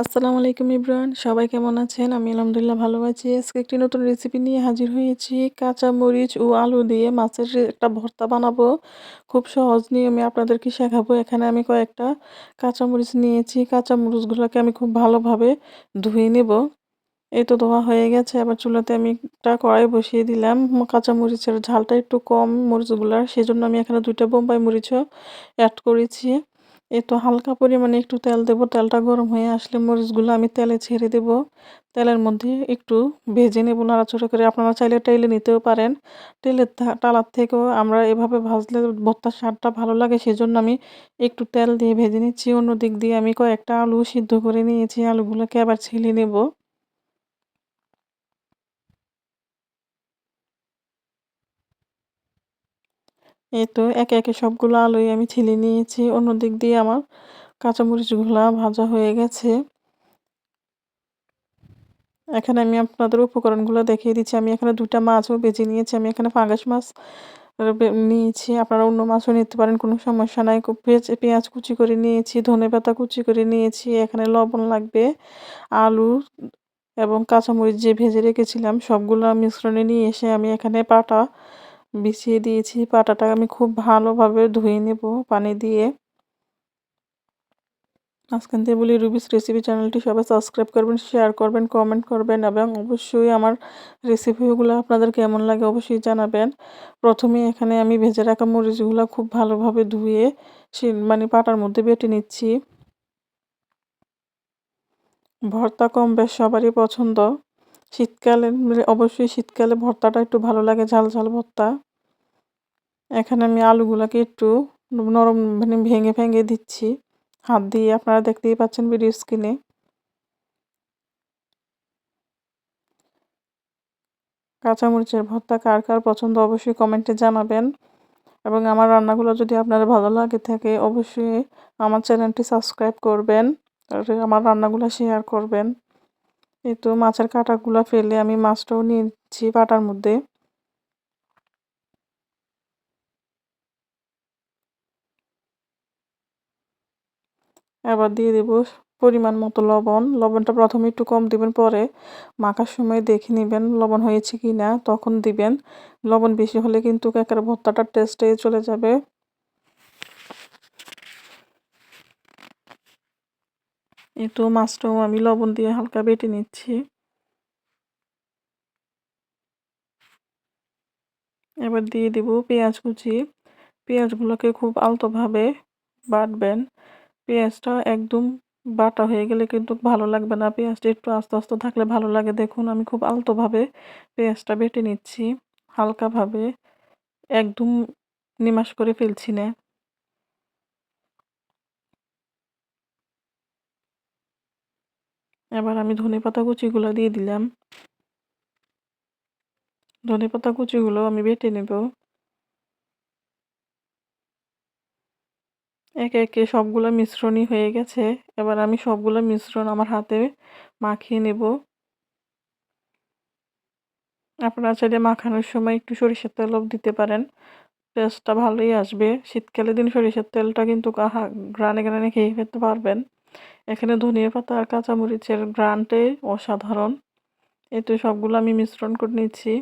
আসসালামু আলাইকুম ইব্রান, সবাই কেমন আছেন? আমি আলহামদুলিল্লাহ ভালো আছি। আজকে একটি নতুন রেসিপি নিয়ে হাজির হয়েছি। কাঁচা মরিচ ও আলু দিয়ে মাছের একটা ভর্তা বানাবো, খুব সহজ নিয়মে আপনাদেরকে শেখাবো। এখানে আমি কয়েকটা কাঁচা মরিচ নিয়েছি। কাঁচা মরিচগুলোকে আমি খুব ভালোভাবে ধুয়ে নেব। এই তো ধোয়া হয়ে গেছে। আবার চুলাতে আমি একটা কড়াই বসিয়ে দিলাম। কাঁচা মরিচের ঝালটা একটু কম মরিচগুলার। সেজন্য আমি এখানে দুইটা বোম্বাই মরিচও অ্যাড করেছি। তো হালকা পরিমাণে একটু তেল দেব, তেলটা গরম হয়ে আসলে মরিচগুলো আমি তেলে ছেড়ে দেব। তেলের মধ্যে একটু ভেজে নেব নাড়াচড়া করে। আপনারা চাইলে টেলে নিতেও পারেন। তেলের টালার থেকেও আমরা এভাবে ভাজলে ভর্তার স্বাদটা ভালো লাগে, সেজন্য আমি একটু তেল দিয়ে ভেজে নিচ্ছি। অন্য দিক দিয়ে আমি কয়েকটা আলু সিদ্ধ করে নিয়েছি। আলুগুলোকে আবার ছেলে নেব। এই তো একে একে সবগুলো আলুই আমি ছিলে নিয়েছি। অন্য দিক দিয়ে আমার কাঁচামরিচগুলো ভাজা হয়ে গেছে। এখানে আমি আপনাদের উপকরণগুলো দেখিয়ে দিচ্ছি। আমি এখানে দুটা মাছও বেছে নিয়েছি। আমি এখানে ফাঙ্গাস মাছ নিয়েছি। আপনারা অন্য মাছও নিতে পারেন, কোনো সমস্যা নাই। পেঁয়াজ কুচি করে নিয়েছি, ধনে পাতা কুচি করে নিয়েছি। এখানে লবণ লাগবে, আলু এবং কাঁচামরিচ যে ভেজে রেখেছিলাম, সবগুলো মিশ্রণে নিয়ে এসে আমি এখানে পাটা বিছিয়ে দিয়েছি। পাটাটা আমি খুব ভালোভাবে ধুয়ে নেব পানি দিয়ে। আজকান থেকে বলি রুবিস রেসিপি চ্যানেলটি সবাই সাবস্ক্রাইব করবেন শেয়ার করবেন কমেন্ট করবেন এবং অবশ্যই আমার রেসিপিগুলো আপনাদের কেমন লাগে অবশ্যই জানাবেন। প্রথমে এখানে আমি ভেজে রাখা মরিচগুলো খুব ভালোভাবে ধুয়ে সে মানে পাটার মধ্যে বেটে নিচ্ছি। ভর্তা কম বেশ সবারই পছন্দ। শীতকালে অবশ্যই শীতকালে ভর্তাটা একটু ভালো লাগে, ঝাল ঝাল ভর্তা। এখানে আমি আলুগুলোকে একটু নরম মানে ভেঙে ভেঙে দিচ্ছি। হাত দিয়ে আপনারা দেখতেই পাচ্ছেন ভিডিও স্ক্রিনে। কাঁচামরিচের ভর্তা কার কার পছন্দ অবশ্যই কমেন্টে জানাবেন। এবং আমার রান্নাগুলো যদি আপনার ভালো লাগে থাকে, অবশ্যই আমার চ্যানেলটি সাবস্ক্রাইব করবেন। আর আমার রান্নাগুলো শেয়ার করবেন। এই তো মাছের কাঁটাগুলো ফেলে আমি মাছটাও নিয়েছি পাটার মধ্যে। এবার দিয়ে দেব পরিমাণ মতো লবণ। লবণটা প্রথমে একটু কম দিবেন, পরে মাখার সময় দেখে নেবেন লবণ হয়েছে কি না তখন দিবেন। লবণ বেশি হলে কিন্তু কেকের ভর্তাটার টেস্টে চলে যাবে। তো মাছটাও আমি লবণ দিয়ে হালকা বেটে নিচ্ছি। এবার দিয়ে দিব পেঁয়াজ কুচি। পেঁয়াজগুলোকে খুব আলতোভাবে বাটবেন। পেঁয়াজটা একদম বাটা হয়ে গেলে কিন্তু ভালো লাগবে না। পেঁয়াজটা একটু আস্তে আস্তে থাকলে ভালো লাগে। দেখুন, আমি খুব আলতোভাবে পেঁয়াজটা বেটে নিচ্ছি। হালকাভাবে একদম নিমাস করে ফেলছি না। এবার আমি ধনে পাতা কুচিগুলো দিয়ে দিলাম। ধনে পাতা কুচিগুলো আমি বেটে নেব। একে একে সবগুলো মিশ্রণই হয়ে গেছে। এবার আমি সবগুলো মিশ্রণ আমার হাতে মাখিয়ে নেব। আপনারা চাইলে মাখানোর সময় একটু সরিষার তেলও দিতে পারেন। টেস্টটা ভালোই আসবে। শীতকালে দিন সরিষার তেলটা কিন্তু গ্রানে গ্রানে খেয়ে ফেলতে পারবেন। এখানে ধনিয়া পাতা আর কাঁচামরিচের গ্রানটাই অসাধারণ। এতে সবগুলো আমি মিশ্রণ করে নিচ্ছি।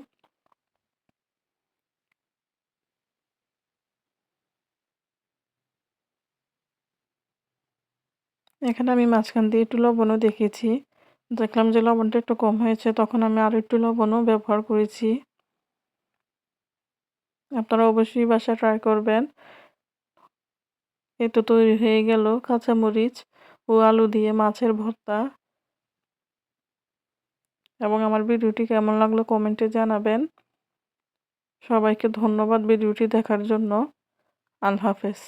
এখানে আমি মাঝখান দিয়ে একটু লবণও দেখেছি দেখলাম যে লবণটা একটু কম হয়েছে, তখন আমি আরও একটু লবণও ব্যবহার করেছি। আপনারা অবশ্যই বাসা ট্রাই করবেন। এ তো তৈরি হয়ে গেল কাঁচামরিচ। ও আলু দিয়ে মাছের ভর্তা। এবং আমার ভিডিওটি কেমন লাগল কমেন্টে জানাবেন। সবাইকে ধন্যবাদ ভিডিওটি দেখার জন্য। আল্লাহ হাফেজ।